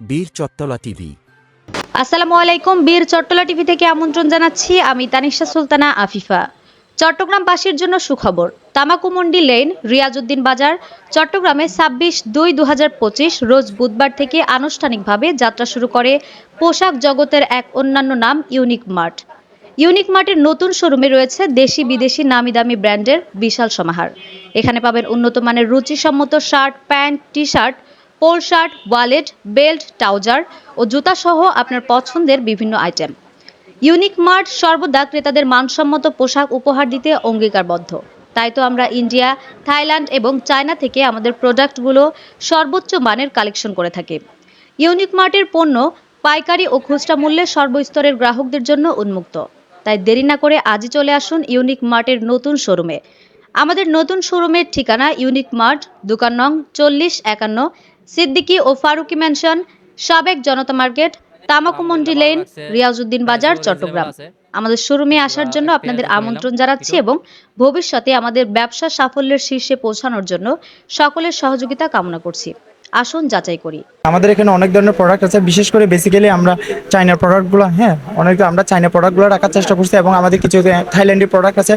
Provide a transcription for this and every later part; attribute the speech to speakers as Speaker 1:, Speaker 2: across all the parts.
Speaker 1: বীর চত্তলা টিভি।
Speaker 2: আসসালামু আলাইকুম, বীর চট্টলা টিভি থেকে আমন্ত্রণ জানাচ্ছি আমি তানিশা সুলতানা আফিফা। চট্টগ্রামবাসীর জন্য সুখবর তামাকুমন্ডি লেন, রিয়াজউদ্দিন বাজার, চট্টগ্রামে ছাব্বিশ দুই দু রোজ বুধবার থেকে আনুষ্ঠানিকভাবে যাত্রা শুরু করে পোশাক জগতের এক অন্যান্য নাম ইউনিক মার্ট। ইউনিক মার্টের নতুন শোরুমে রয়েছে দেশি বিদেশি নামি দামি ব্র্যান্ডের বিশাল সমাহার। এখানে পাবেন উন্নত মানের রুচিসম্মত shirt, pant T shirt polo shirt, wallet, belt, trouser ও জুতা সহ আপনার পছন্দের বিভিন্ন আইটেম। ইউনিক মার্ট সর্বদা ক্রেতাদের মানসম্মত পোশাক উপহার দিতে অঙ্গীকারবদ্ধ। তাই তো আমরা ইন্ডিয়া, থাইল্যান্ড এবং চায়না থেকে আমাদের প্রোডাক্টগুলো সর্বোচ্চ মানের কালেকশন করে থাকি। ইউনিক মার্টের পণ্য পাইকারি ও খুচরা মূল্যে সর্বস্তরের গ্রাহকদের জন্য উন্মুক্ত। তাই দেরি না করে আজই চলে আসুন ইউনিক মার্টের নতুন শোরুমে। আমাদের নতুন শোরুমের ঠিকানা ইউনিক মার্ট, দোকান নং চল্লিশ একান্ন সিদ্দিকি ও ফারুকি ম্যানশন সাবেক জনতা মার্কেট তামাকুমন্ডি লেন রিয়াজউদ্দিন বাজার চট্টগ্রাম। আমাদের শোরুমে আসার জন্য আপনাদের আমন্ত্রণ জানাচ্ছি এবং ভবিষ্যতে আমাদের ব্যবসা সাফল্যের শীর্ষে পৌঁছানোর জন্য সকলের সহযোগিতা কামনা করছি। আসুন যাচাই করি।
Speaker 3: আমাদের এখানে অনেক ধরনের প্রোডাক্ট আছে বিশেষ করে বেসিক্যালি আমরা চাইনার প্রোডাক্টগুলো হ্যাঁ অনেক আমরা চাইনা প্রোডাক্টগুলো রাখার চেষ্টা করছি এবং আমাদের কিছু থাইল্যান্ডের প্রোডাক্ট আছে।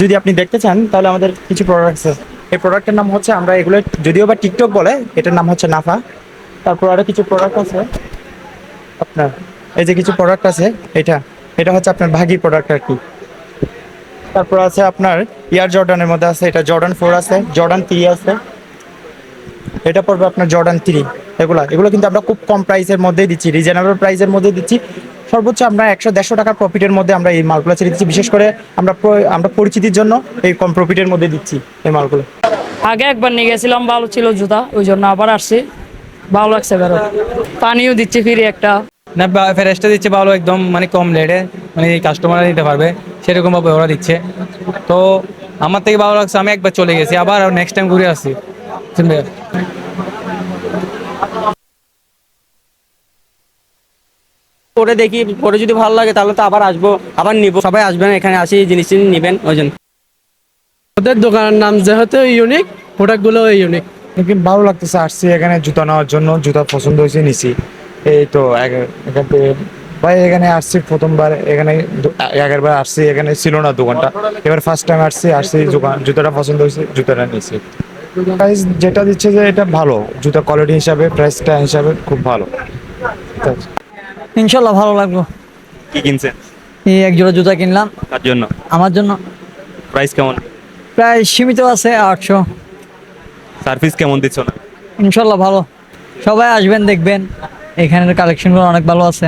Speaker 3: যদি আপনি দেখতে চান তাহলে আমাদের কিছু প্রোডাক্ট আছে। এই প্রোডাক্টের নাম হচ্ছে আমরা এগুলো যদিও বা টিকটক বলে, এটার নাম হচ্ছে নাফা তারপর আরও কিছু প্রোডাক্ট আছে। আপনার, এই যে কিছু প্রোডাক্ট আছে, এটা এটা হচ্ছে আপনার ভাগি প্রোডাক্ট আর কি। তারপর আছে আপনার ইয়ার জর্ডানের মধ্যে আছে, এটা জর্ডান ফোর আছে জর্ডান থ্রি আছে। এটা পড়বে আপনার জর্ডান থ্রি এগুলা। এগুলো কিন্তু আমরা খুব কম প্রাইসের মধ্যেই দিচ্ছি রিজনেবল প্রাইসের মধ্যে দিচ্ছি। সর্বোচ্চ আমরা একশো দেড়শো টাকার প্রফিটের মধ্যে আমরা এই মালগুলো ছেড়ে দিচ্ছি। বিশেষ করে আমরা আমরা পরিচিতির জন্য এই কম প্রফিটের মধ্যে দিচ্ছি এই মালগুলো।
Speaker 4: আগে একবার নিয়ে গেছিলাম ভালো ছিল জুতা ওই জন্য আবার আসছি। ভালো লাগছে বেরো। পানিও দিচ্ছে ফিরে একটা।
Speaker 5: না বা- দিচ্ছে ভালো একদম মানে কম রেটে মানে কাস্টমাররা নিতে পারবে। সেরকম ভাবে ওরা দিচ্ছে। তো আমার থেকে ভালো লাগছে আমি একবার চলে গেছি আবার নেক্সট টাইম ঘুরে আসছি।
Speaker 6: পরে দেখি পরে যদি ভালো লাগে তাহলে তো আবার আসব আবার নিবো। সবাই আসবেন এখানে আসি জিনিস নিবেন ওই জন্য।
Speaker 7: ওদের দোকানের নাম যেহেতু ইউনিক প্রোডাক্টগুলো ইউনিক
Speaker 3: কিন্তু ভালো লাগতেছে আসছি এখানে জুতা নেওয়ার জন্য জুতা পছন্দ হয়েছে নিছি। এই তো এক- এখান থেকে ভাই এখানে আসছি প্রথমবার এখানে দু- আগেরবার আসছি এখানে ছিল না দোকানটা। এবার ফার্স্ট টাইম আসছি আসছি দোকান জুতাটা পছন্দ হয়েছে জুতাটা নিয়েছি প্রাইস যেটা দিচ্ছে যে এটা ভালো জুতা কোয়ালিটি হিসাবে প্রাইসটা হিসাবে খুব ভালো।
Speaker 8: ইনশাল্লাহ ভালো লাগল।
Speaker 6: কি কিনছেন?
Speaker 8: এই এক জোড়া জুতা কিনলাম।
Speaker 6: তার জন্য?
Speaker 8: আমার জন্য।
Speaker 6: প্রাইস কেমন?
Speaker 8: প্রায় সীমিত আছে আটশো।
Speaker 6: সার্ভিস কেমন দিচ্ছ না?
Speaker 8: ইনশাল্লাহ ভালো। সবাই আসবেন দেখবেন। এখানের কালেকশনগুলো অনেক ভালো আছে।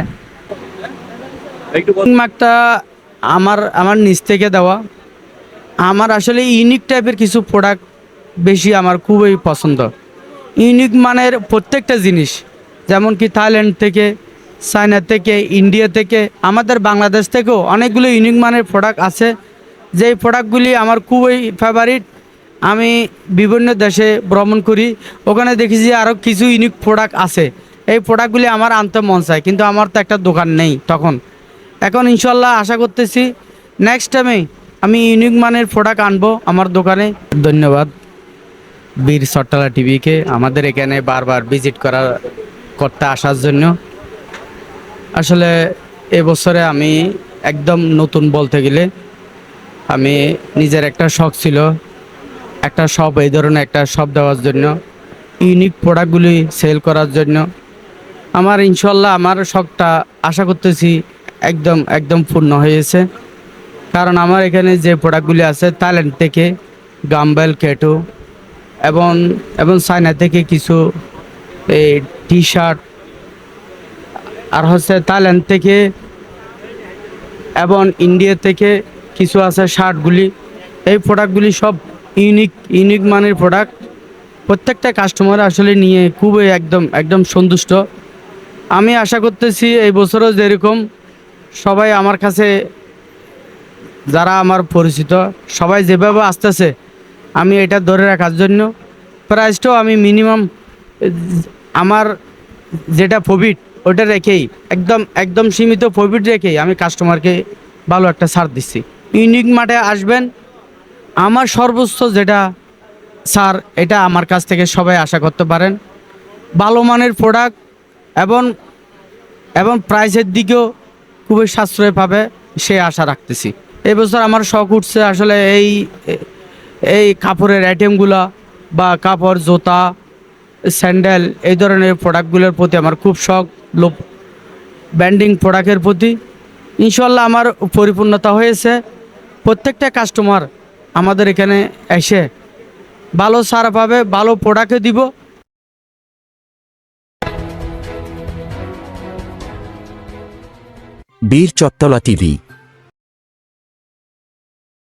Speaker 7: মার্কটা আমার আমার নিচ থেকে দেওয়া? আমার আসলে ইউনিক টাইপের কিছু প্রোডাক্ট বেশি আমার খুবই পছন্দ। ইউনিক মানের প্রত্যেকটা জিনিস যেমন কি থাইল্যান্ড থেকে চায়না থেকে ইন্ডিয়া থেকে আমাদের বাংলাদেশ থেকেও অনেকগুলো ইউনিক মানের প্রোডাক্ট আছে। যেই প্রোডাক্টগুলি আমার খুবই ফেভারিট আমি বিভিন্ন দেশে ভ্রমণ করি। ওখানে দেখি যে আরও কিছু ইউনিক প্রোডাক্ট আছে। এই প্রোডাক্টগুলি আমার আনতে মন চায়, কিন্তু আমার তো একটা দোকান নেই তখন। এখন ইনশাল্লাহ আশা করতেছি নেক্সট টাইমে আমি ইউনিক মানের প্রোডাক্ট আনব আমার দোকানে। ধন্যবাদ। বীর সট্টালা টিভিকে আমাদের এখানে বারবার ভিজিট করা করতে আসার জন্য। আসলে এবছরে আমি একদম নতুন বলতে গেলে আমি নিজের একটা শখ ছিল, একটা শপ, এই ধরনের একটা শপ দেওয়ার জন্য ইউনিক প্রোডাক্টগুলি সেল করার জন্য। আমার ইনশাল্লাহ আমার শখটা আশা করতেছি একদম একদম পূর্ণ হয়েছে। কারণ আমার এখানে যে প্রোডাক্টগুলি আছে থাইল্যান্ড থেকে গাম্বেল, কেটো এবং এবং চায়না থেকে কিছু এই টি শার্ট আর হচ্ছে থাইল্যান্ড থেকে এবং ইন্ডিয়া থেকে কিছু আছে, শার্টগুলি। এই প্রোডাক্টগুলি সব ইউনিক ইউনিক মানের প্রোডাক্ট প্রত্যেকটা কাস্টমার আসলে নিয়ে খুবই একদম একদম সন্তুষ্ট। আমি আশা করতেছি এই বছরও যেরকম, সবাই আমার কাছে, যারা আমার পরিচিত, সবাই যেভাবে আসতেছে, আমি এটা ধরে রাখার জন্য প্রাইসটাও আমি মিনিমাম আমার যেটা প্রফিট ওটা রেখেই, একদম একদম সীমিত প্রফিট রেখেই আমি কাস্টমারকে ভালো একটা ছাড় দিচ্ছি। ইউনিক মাঠে আসবেন। আমার সর্বোচ্চ যেটা, স্যার, এটা আমার কাছ থেকে সবাই আশা করতে পারেন। ভালো মানের প্রোডাক্ট এবং এবং প্রাইসের দিকেও খুবই সাশ্রয় পাবে, সে আশা রাখতেছি। এবছর আমার শখ উঠছে আসলে এই এই কাপড়ের আইটেমগুলা বা কাপড়, জোতা স্যান্ডেল এই ধরনের প্রোডাক্টগুলোর প্রতি আমার খুব শখ, লোভ। ব্যান্ডিং প্রোডাক্টের প্রতি। ইনশাল্লাহ আমার পরিপূর্ণতা হয়েছে। প্রত্যেকটা কাস্টমার আমাদের এখানে এসে ভালো সার পাবে ভালো প্রোডাক্টে দিব।
Speaker 1: বীর চত্তলা টিভি